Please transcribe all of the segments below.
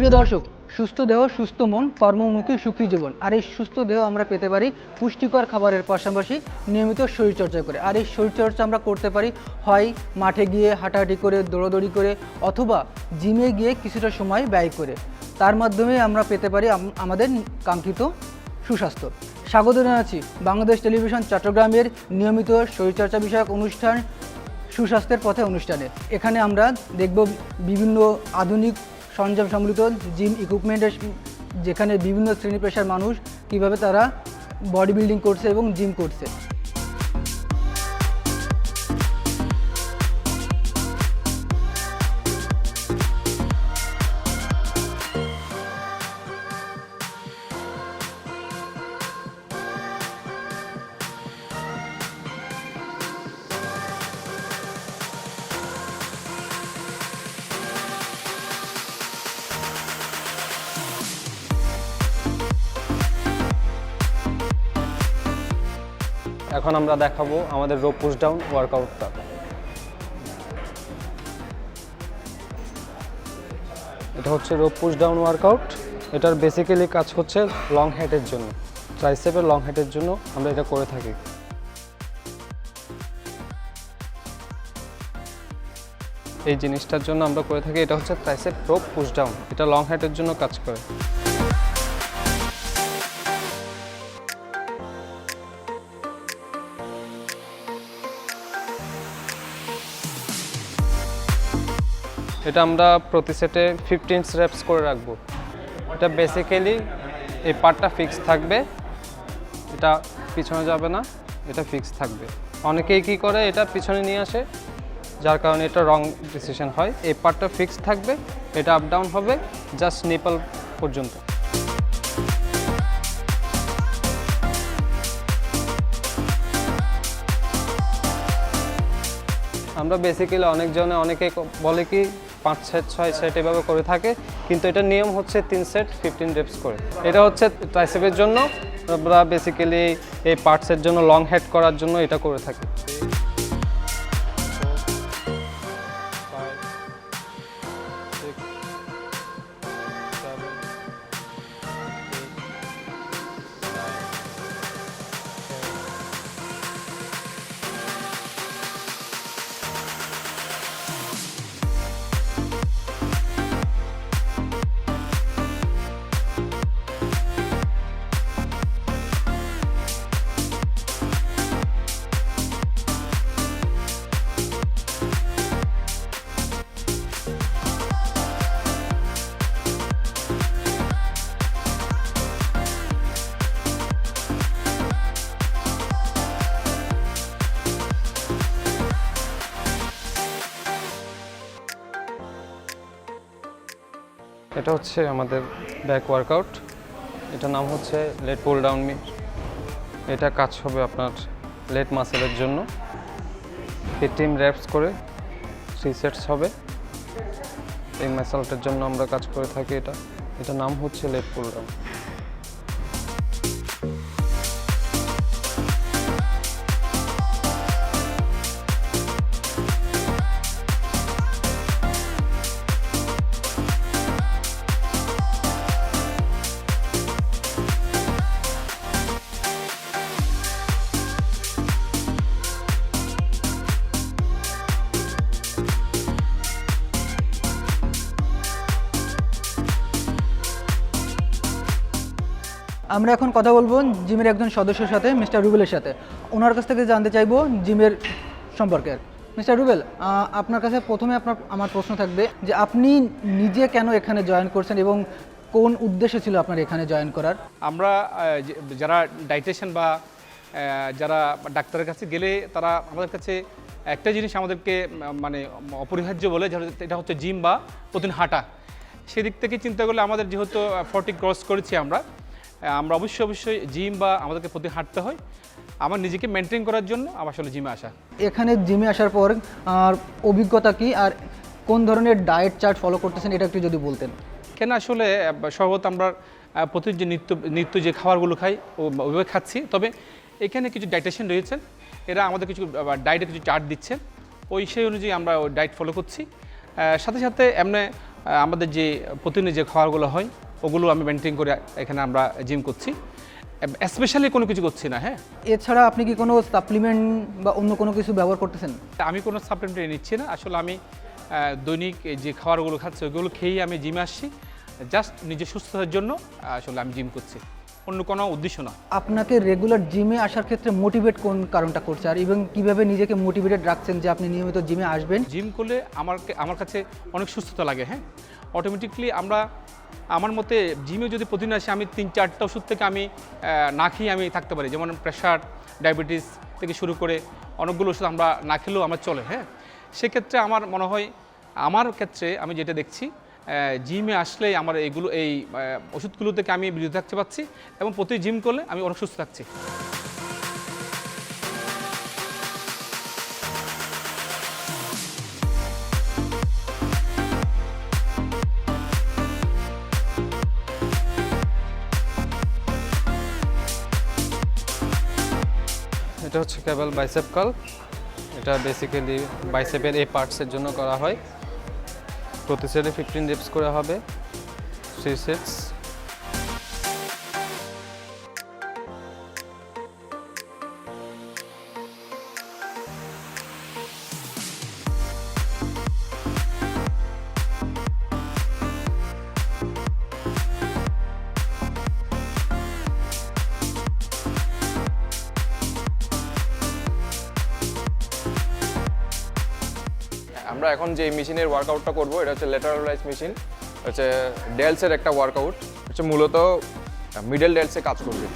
প্রিয় দর্শক, সুস্থ দেহ, সুস্থ মন কর্মমুখী সুখী জীবন। আর এই সুস্থ দেহ আমরা পেতে পারি পুষ্টিকর খাবারের পাশাপাশি নিয়মিত শরীরচর্চা করে। আর এই শরীরচর্চা আমরা করতে পারি হয় মাঠে গিয়ে হাঁটাহাঁটি করে, দৌড়াদৌড়ি করে, অথবা জিমে গিয়ে কিছুটা সময় ব্যয় করে। তার মাধ্যমে আমরা পেতে পারি আমাদের কাঙ্ক্ষিত সুস্বাস্থ্য। স্বাগত জানাচ্ছি বাংলাদেশ টেলিভিশন চট্টগ্রামের নিয়মিত শরীরচর্চা বিষয়ক অনুষ্ঠান সুস্বাস্থ্যের পথে অনুষ্ঠানে। এখানে আমরা দেখব বিভিন্ন আধুনিক সরঞ্জাম সম্মিলিত জিম ইকুইপমেন্টের যেখানে বিভিন্ন শ্রেণি পেশার মানুষ কীভাবে তারা বডি বিল্ডিং করছে এবং জিম করছে। এখন আমরা দেখাবো আমাদের রোপ পুশ ডাউন ওয়ার্কআউটটা এটা হচ্ছে রোপ পুশ ডাউন ওয়ার্কআউট এটার বেসিক্যালি কাজ হচ্ছে লং হেডের জন্য। ট্রাইসেপের লং হেডের জন্য আমরা এটা করে থাকি। এই জিনিসটার জন্য আমরা করে থাকি, এটা হচ্ছে ট্রাইসেপ রোপ পুশ ডাউন এটা লং হেডের জন্য কাজ করে। এটা আমরা প্রতি সেটে ফিফটিন রেপস করে রাখব। এটা বেসিক্যালি এই পার্টটা ফিক্স থাকবে। এটা পিছনে যাবে না, এটা ফিক্স থাকবে। অনেকেই কি করে, এটা পিছনে নিয়ে আসে, যার কারণে এটা রং ডিসিশন হয়। এই পার্টটা ফিক্স থাকবে, এটা আপ ডাউন হবে জাস্ট নেপাল পর্যন্ত। আমরা বেসিক্যালি অনেকজনে, অনেকে বলে কি পাঁচ সেট, ছয় সেট এভাবে করে থাকে। কিন্তু এটা নিয়ম হচ্ছে তিন সেট ফিফটিন রেপস করে। এটা হচ্ছে ট্রাইসেপের জন্য আমরা বেসিক্যালি এই পার্টসের জন্য লং হেড করার জন্য এটা করে থাকি। এটা হচ্ছে আমাদের ব্যাক ওয়ার্কআউট এটার নাম হচ্ছে লেট পুল ডাউন মি। এটা কাজ হবে আপনার লেট মাসেলের জন্য। ফিফটিন র্যাপস করে থ্রি সেটস হবে। এই মাসেলটার জন্য আমরা কাজ করে থাকি এটা। এটা নাম হচ্ছে লেট পুল ডাউন। আমরা এখন কথা বলব জিমের একজন সদস্যের সাথে, মিস্টার রুবেলের সাথে। ওনার কাছ থেকে জানতে চাইব জিমের সম্পর্কে। মিস্টার রুবেল আপনার কাছে প্রথমে আপনার, আমার প্রশ্ন থাকবে যে আপনি নিজে কেন এখানে জয়েন করছেন এবং কোন উদ্দেশ্য ছিল আপনার এখানে জয়েন করার? আমরা যারা ডাইটেশন বা যারা ডাক্তারের কাছে গেলে তারা আমাদের কাছে একটা জিনিস আমাদেরকে মানে অপরিহার্য বলে এটা হচ্ছে জিম বা প্রতিদিন হাঁটা। সেদিক থেকে চিন্তা করলে আমাদের যেহেতু ফর্টি ক্রস করেছি আমরা আমরা অবশ্যই অবশ্যই জিম বা আমাদেরকে প্রতি হাঁটতে হয়। আমার নিজেকে মেনটেন করার জন্য আমার আসলে জিমে আসা। এখানে জিমে আসার পর আর অভিজ্ঞতা কি আর কোন ধরনের ডায়েট চার্ট ফলো করতেছেন এটা একটু যদি বলতেন। কেন আসলে সর্বত আমরা প্রতিদিন যে নিত্য নিত্য যে খাবারগুলো খাই ও- ওইভাবে খাচ্ছি। তবে এখানে কিছু ডাইটেশন রয়েছেন এরা আমাদের কিছু ডায়েটে কিছু চার্ট দিচ্ছেন। ওই সেই অনুযায়ী আমরা ওই ডায়েট ফলো করছি। সাথে সাথে এমনি আমাদের যে প্রতিদিন যে খাবারগুলো হয় ওগুলো আমি মেনটেন করে এখানে আমরা জিম করছি। স্পেশালি কোনো কিছু করছি না হ্যাঁ? এছাড়া আপনি কি কোনো সাপ্লিমেন্ট বা অন্য কোনো কিছু ব্যবহার করতেছেন? আমি কোনো সাপ্লিমেন্ট নিচ্ছি না। আসলে আমি দৈনিক যে খাবারগুলো খাচ্ছি ওগুলো খেয়েই আমি জিমে আসছি। জাস্ট নিজের সুস্থতার জন্য আসলে আমি জিম করছি। অন্য কোনো উদ্দেশ্য না। আপনাকে রেগুলার জিমে আসার ক্ষেত্রে মোটিভেট কোন কারণটা করছে? আর এবং কীভাবে নিজেকে মোটিভেটেড রাখছেন যে আপনি নিয়মিত জিমে আসবেন? জিম করলে আমার আমার কাছে অনেক সুস্থতা লাগে হ্যাঁ? অটোমেটিকলি আমরা আমার মতে জিমে যদি প্রতিদিন আসে, আমি তিন চারটা ওষুধ থেকে আমি না খেয়ে আমি থাকতে পারি। যেমন প্রেশার, ডায়াবেটিস থেকে শুরু করে অনেকগুলো ওষুধ আমরা না খেলেও আমার চলে হ্যাঁ? সেক্ষেত্রে আমার মনে হয়, আমার ক্ষেত্রে আমি যেটা দেখছি জিমে আসলে আমার এইগুলো, এই ওষুধগুলো থেকে আমি বিরত থাকতে পারছি এবং প্রতি জিম করলে আমি অনেক সুস্থ থাকছি। এটা হচ্ছে কেবল বাইসেপ কাল এটা বেসিক্যালি বাইসেপের এই পার্টসের জন্য করা হয়। প্রতি সেটে ফিফটিন রেপস করে হবে। থ্রি সেটস আমরা এখন যে মেশিনের ওয়ার্কআউটটা করব, এটা হচ্ছে লেটারাল রাইজ মেশিন হচ্ছে ডেলসের একটা ওয়ার্কআউট হচ্ছে মূলত মিডল ডেলসে কাজ করবে।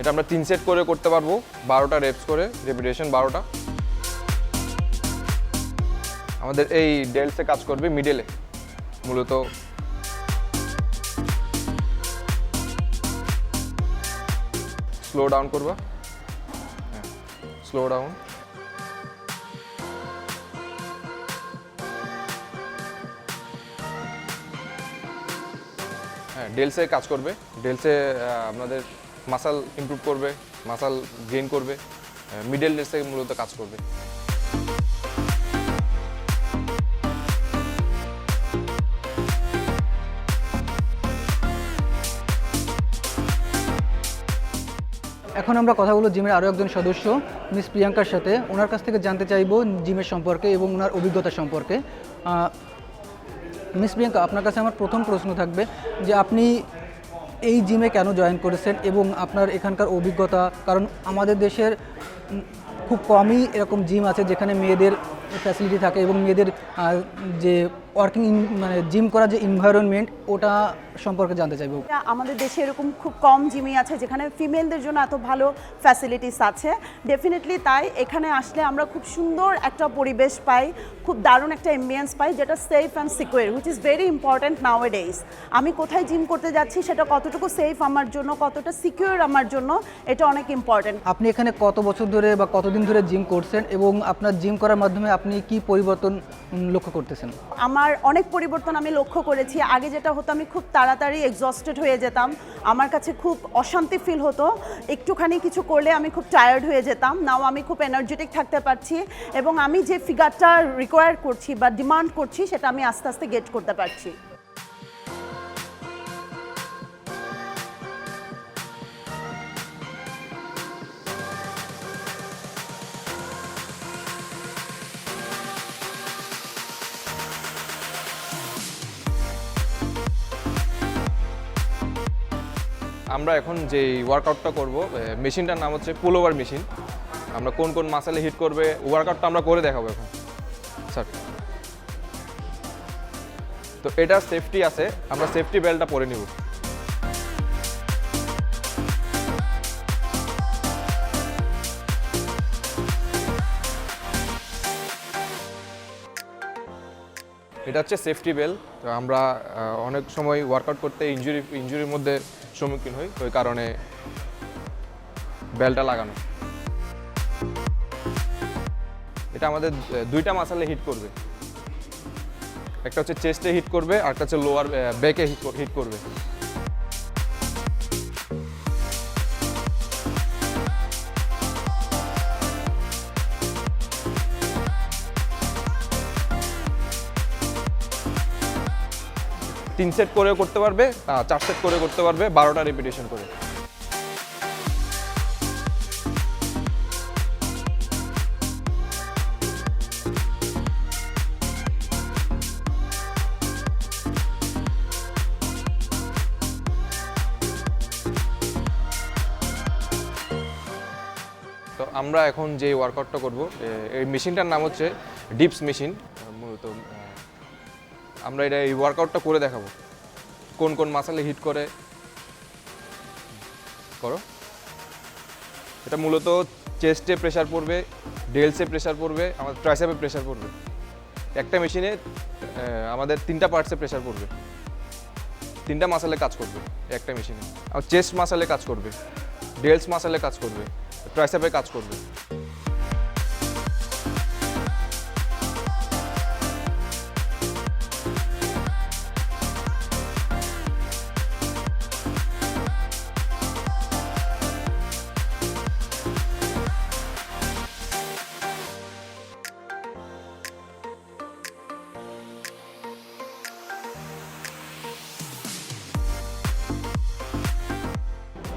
এটা আমরা তিন সেট করে করতে পারব, বারোটা রেপস করে রেপিটেশন বারোটা। আমাদের এই ডেলসে কাজ করবে মিডলে মূলত স্লো ডাউন করবা। হ্যাঁ স্লো ডাউন হ্যাঁ ডেলসে কাজ করবে। ডেলসে আপনাদের মাসাল ইম্প্রুভ করবে মাসাল গেইন করবে। মিডল ডেলসে মূলত কাজ করবে। এখন আমরা কথা বলব জিমের আরও একজন সদস্য, মিস প্রিয়াঙ্কার সাথে। ওনার কাছ থেকে জানতে চাইব জিমের সম্পর্কে এবং ওনার অভিজ্ঞতা সম্পর্কে। মিস প্রিয়াঙ্কা, আপনার কাছে আমার প্রথম প্রশ্ন থাকবে যে আপনি এই জিমে কেন জয়েন করেছেন এবং আপনার এখানকার অভিজ্ঞতা, কারণ আমাদের দেশের খুব কমই এরকম জিম আছে যেখানে মেয়েদের ফ্যাসিলিটি থাকে এবং মেয়েদের যে ওয়ার্কিং মানে জিম করার যে এনভায়রনমেন্ট ওটা সম্পর্কে জানতে চাইব। আমাদের দেশে এরকম খুব কম জিমই আছে যেখানে ফিমেলদের জন্য এত ভালো ফ্যাসিলিটিস আছে। ডেফিনেটলি তাই এখানে আসলে আমরা খুব সুন্দর একটা পরিবেশ পাই খুব দারুণ একটা এম্বিয়েন্স পাই যেটা safe and secure which is very important nowadays আমি কোথায় জিম করতে যাচ্ছি সেটা কতটুকু সেফ আমার জন্য কতটা সিকিউর আমার জন্য এটা অনেক ইম্পর্ট্যান্ট আপনি এখানে কত বছর ধরে বা কতদিন ধরে জিম করছেন এবং আপনার জিম করার মাধ্যমে আপনি কি পরিবর্তন লক্ষ্য করতেছেন? আমার অনেক পরিবর্তন আমি লক্ষ্য করেছি। আগে যেটা হতো, আমি খুব তাড়াতাড়ি এক্সস্টেড হয়ে যেতাম। আমার কাছে খুব অশান্তি ফিল হতো। একটুখানি কিছু করলে আমি খুব টায়ার্ড হয়ে যেতাম। নাও আমি খুব এনার্জেটিক থাকতে পারছি এবং আমি যে ফিগারটা রিকোয়ার করছি বা ডিমান্ড করছি, সেটা আমি আস্তে আস্তে গেট করতে পারছি। আমরা এখন যে ওয়ার্কআউটটা করব মেশিনটার নাম হচ্ছে পুলোভার মেশিন আমরা কোন কোন মাসালে হিট করবে ওয়ার্কআউটটা আমরা করে দেখাবো এখন। স্যার তো এটা সেফটি আছে, আমরা সেফটি বেল্টটা পরে নিব। এটা হচ্ছে সেফটি বেল তো আমরা অনেক সময় ওয়ার্কআউট করতে ইঞ্জুরি ইঞ্জুরির মধ্যে সম্মুখীন হই, ওই কারণে বেলটা লাগানো। এটা আমাদের দুইটা মাসালে হিট করবে। একটা হচ্ছে চেস্টে হিট করবে, আর একটা হচ্ছে লোয়ার ব্যাকে হিট হিট করবে। তিন সেট করেও করতে পারবে চার সেট করে করতে পারবে, বারোটা রিপিটেশন করে। তো আমরা এখন যে ওয়ার্কআউটটা করব এই মেশিনটার নাম হচ্ছে ডিপস মেশিন মূলত আমরা এটা এই ওয়ার্কআউটটা করে দেখাবো। কোন কোন মাসালে হিট করে। করো। এটা মূলত চেস্টে প্রেশার পড়বে ডেলসে প্রেশার পড়বে, আমাদের ট্রাইসেপে প্রেশার পড়বে। একটা মেশিনে আমাদের তিনটা পার্টসে প্রেশার পড়বে। তিনটা মাসালে কাজ করবে একটা মেশিনে আর চেস্ট মাসালে কাজ করবে। ডেলস মাসালে কাজ করবে। ট্রাইসেপে কাজ করবে।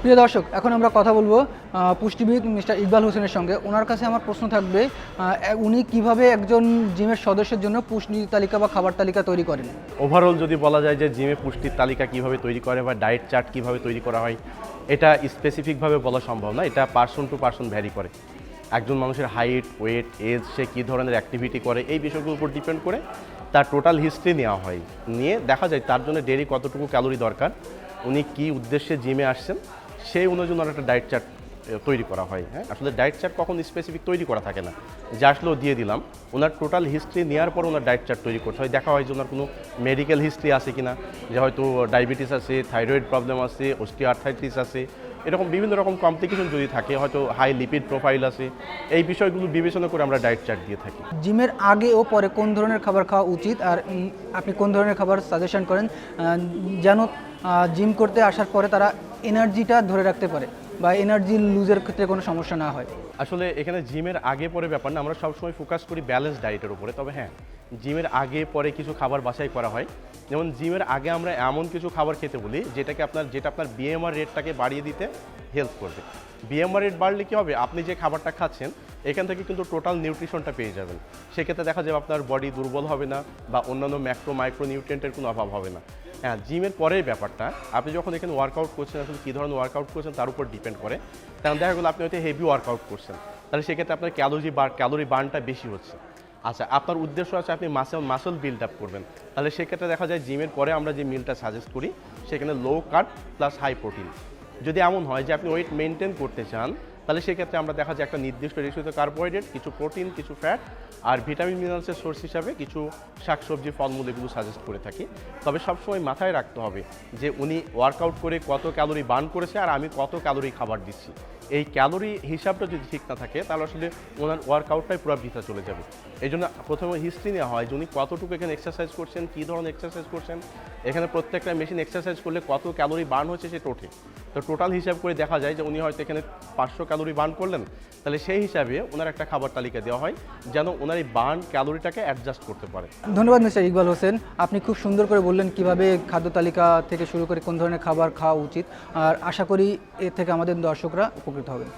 প্রিয় দর্শক, এখন আমরা কথা বলব পুষ্টিবিদ মিস্টার ইকবাল হোসেনের সঙ্গে। ওনার কাছে আমার প্রশ্ন থাকবে উনি কীভাবে একজন জিমের সদস্যের জন্য পুষ্টি তালিকা বা খাবার তালিকা তৈরি করেন? ওভারঅল যদি বলা যায় যে জিমে পুষ্টির তালিকা কীভাবে তৈরি করে বা ডায়েট চার্ট কীভাবে তৈরি করা হয়, এটা স্পেসিফিকভাবে বলা সম্ভব না। এটা পার্সন টু পার্সন ভ্যারি করে। একজন মানুষের হাইট ওয়েট এজ সে কী ধরনের অ্যাক্টিভিটি করে, এই বিষয়গুলোর উপর ডিপেন্ড করে তার টোটাল হিস্ট্রি নেওয়া হয়। নিয়ে দেখা যায় তার জন্য ডেলি কতটুকু ক্যালোরি দরকার, উনি কী উদ্দেশ্যে জিমে আসছেন সেই অনুযায়ী ওনার একটা ডায়েট চার্ট তৈরি করা হয়। হ্যাঁ। আসলে ডায়েট চার্ট কখন স্পেসিফিক তৈরি করা থাকে না। যে আসলেও দিয়ে দিলাম। ওনার টোটাল হিস্ট্রি নেওয়ার পর ওনার ডায়েট চার্ট তৈরি করতে হয়। দেখা হয় যে ওনার কোনো মেডিকেল হিস্ট্রি আছে কি না যে হয়তো ডায়াবেটিস আছে থাইরয়েড প্রবলেম আছে অস্টিওআর্থাইটিস আছে এরকম বিভিন্ন রকম কমপ্লিকেশন যদি থাকে হয়তো হাই লিপিড প্রোফাইল আছে এই বিষয়গুলো বিবেচনা করে আমরা ডায়েট চার্ট দিয়ে থাকি। জিমের আগে ও পরে কোন ধরনের খাবার খাওয়া উচিত? আর আপনি কোন ধরনের খাবার সাজেশন করেন? যেন জিম করতে আসার পরে তারা এনার্জিটা ধরে রাখতে পারে বা এনার্জি লুজের ক্ষেত্রে কোনো সমস্যা না হয়। আসলে এখানে জিমের আগে পরে ব্যাপার না, আমরা সবসময় ফোকাস করি ব্যালেন্স ডায়েটের উপরে। তবে হ্যাঁ জিমের আগে পরে কিছু খাবার বাছাই করা হয়। যেমন জিমের আগে আমরা এমন কিছু খাবার খেতে বলি, যেটাকে আপনার, যেটা আপনার বিএমআর রেটটাকে বাড়িয়ে দিতে হেল্প করবে। বিএমআর রেট বাড়লে কি হবে, আপনি যে খাবারটা খাচ্ছেন, এখান থেকে কিন্তু টোটাল নিউট্রিশনটা পেয়ে যাবেন। সেক্ষেত্রে দেখা যাবে আপনার বডি দুর্বল হবে না বা অন্যান্য ম্যাক্রো মাইক্রো নিউট্রিয়েন্টের কোনো অভাব হবে না। হ্যাঁ জিমের পরের ব্যাপারটা, আপনি যখন এখানে ওয়ার্কআউট করছেন আসলে কী ধরনের ওয়ার্কআউট করছেন তার উপর ডিপেন্ড করে। কারণ দেখা গেলো আপনি হয়তো হেভি ওয়ার্কআউট করছেন, তাহলে সেক্ষেত্রে আপনার ক্যালোরি বার ক্যালোরি বার্নটা বেশি হচ্ছে। আচ্ছা আপনার উদ্দেশ্য আছে আপনি মাসেল মাসল বিল্ড আপ করবেন। তাহলে সেক্ষেত্রে দেখা যায় জিমের পরে আমরা যে মিলটা সাজেস্ট করি, সেখানে low carb plus high protein যদি এমন হয় যে আপনি ওয়েট মেনটেন করতে চান, তাহলে সেক্ষেত্রে আমরা দেখা যায় একটা নির্দিষ্ট রেশিওতে কার্বোহাইড্রেট, কিছু প্রোটিন, কিছু ফ্যাট আর ভিটামিন মিনারেলসের সোর্স হিসাবে কিছু শাকসবজি ফলমূল এগুলো সাজেস্ট করে থাকি। তবে সবসময় মাথায় রাখতে হবে যে উনি ওয়ার্কআউট করে কত ক্যালোরি বার্ন করেছে আর আমি কত ক্যালোরি খাবার দিচ্ছি। এই ক্যালোরি হিসাবটা যদি ঠিক না থাকে, তাহলে আসলে ওনার ওয়ার্কআউটটাই পুরো বৃথা চলে যাবে। এই জন্য প্রথমে হিস্ট্রি নেওয়া হয় যে উনি কতটুকু এখানে এক্সারসাইজ করছেন, কী ধরনের এক্সারসাইজ করছেন এখানে প্রত্যেকটা মেশিন এক্সারসাইজ করলে কত ক্যালোরি বার্ন হচ্ছে সেটা ওঠে তো টোটাল হিসাব করে দেখা যায় যে উনি হয়তো এখানে পাঁচশো ক্যালোরি বার্ন করলেন। তাহলে সেই হিসাবে ওনার একটা খাবার তালিকা দেওয়া হয়, যেন ওনার এই বার্ন ক্যালোরিটাকে অ্যাডজাস্ট করতে পারে। ধন্যবাদ মিস্টার ইকবাল হোসেন। আপনি খুব সুন্দর করে বললেন কীভাবে খাদ্য তালিকা থেকে শুরু করে কোন ধরনের খাবার খাওয়া উচিত। আর আশা করি এর থেকে আমাদের দর্শকরা উপকৃত হবেন।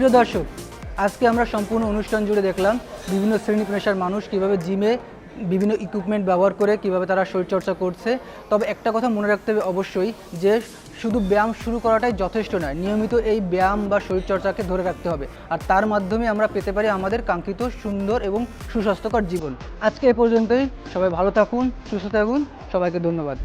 প্রিয় দর্শক, আজকে আমরা সম্পূর্ণ অনুষ্ঠান জুড়ে দেখলাম বিভিন্ন শ্রেণি পেশার মানুষ কীভাবে জিমে বিভিন্ন ইকুইপমেন্ট ব্যবহার করে, কীভাবে তারা শরীরচর্চা করছে। তবে একটা কথা মনে রাখতে হবে অবশ্যই যে শুধু ব্যায়াম শুরু করাটাই যথেষ্ট নয়, নিয়মিত এই ব্যায়াম বা শরীরচর্চাকে ধরে রাখতে হবে। আর তার মাধ্যমে আমরা পেতে পারি আমাদের কাঙ্ক্ষিত সুন্দর এবং সুস্বাস্থ্যকর জীবন। আজকে এ পর্যন্তই, সবাই ভালো থাকুন, সুস্থ থাকুন, সবাইকে ধন্যবাদ।